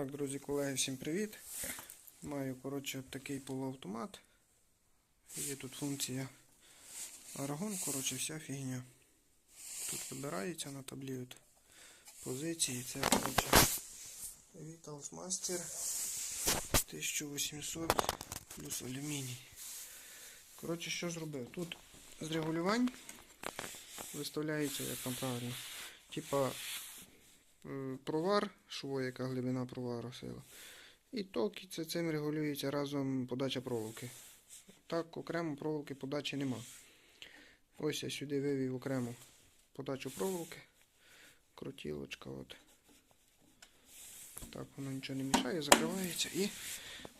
Так, друзі, колеги, всім привіт. Маю, коротше, от такий полуавтомат. Є тут функція аргон, коротше, вся фігня. Тут вибирається на таблі от позиції. Це, коротше, Vitals Master 1800 плюс алюміній. Коротше, що зробив? Тут з регулювань виставляється, як там правильно, типа провар, шво, яка глибина провару сила. І ток, і це цим регулюється разом подача проволоки. Так, окремо проволоки подачі нема. Ось я сюди вивів окремо подачу проволоки. Крутілочка. От. Так, воно нічого не мішає, закривається і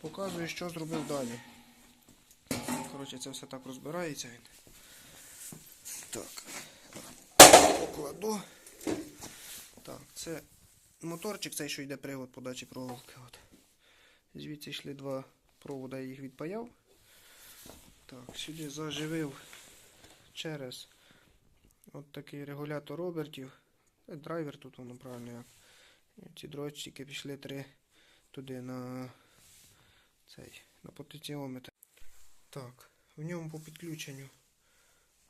показую, що зробив далі. Коротше, це все так розбирається. Так. Покладу. Так, це моторчик цей, що йде привод подачі проволоки. От. Звідси йшли два провода, я їх відпаяв. Так, сюди заживив через от такий регулятор обертів. Е, Драйвер тут воно правильно як. Ці дротчики пішли три туди на цей, на потенціометр. Так, в ньому по підключенню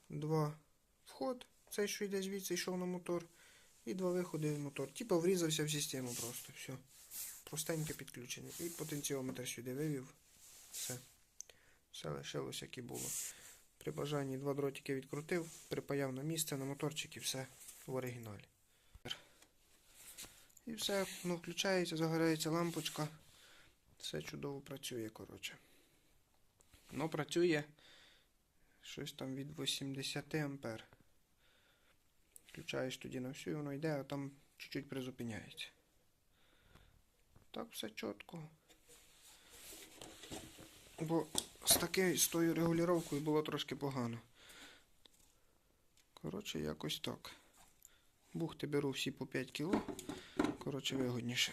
два вход, цей, що йде звідси, йшов на мотор, і два виходи в мотор. Типа врізався в систему просто. Все. Простеньке підключення. І потенціометр сюди вивів. Все. Все лишилось, як і було. При бажанні два дротики відкрутив, припаяв на місце, на моторчик і все в оригіналі. І все, ну, включається, загорається лампочка. Все чудово працює, коротше. Ну, працює щось там від 80 ампер. Включаєш тоді на всю, і воно йде, а там чуть-чуть призупиняється. Так все чітко. Бо з такою з тою регулюванням було трошки погано. Коротше, якось так. Бухти беру всі по 5 кг. Коротше, вигодніше.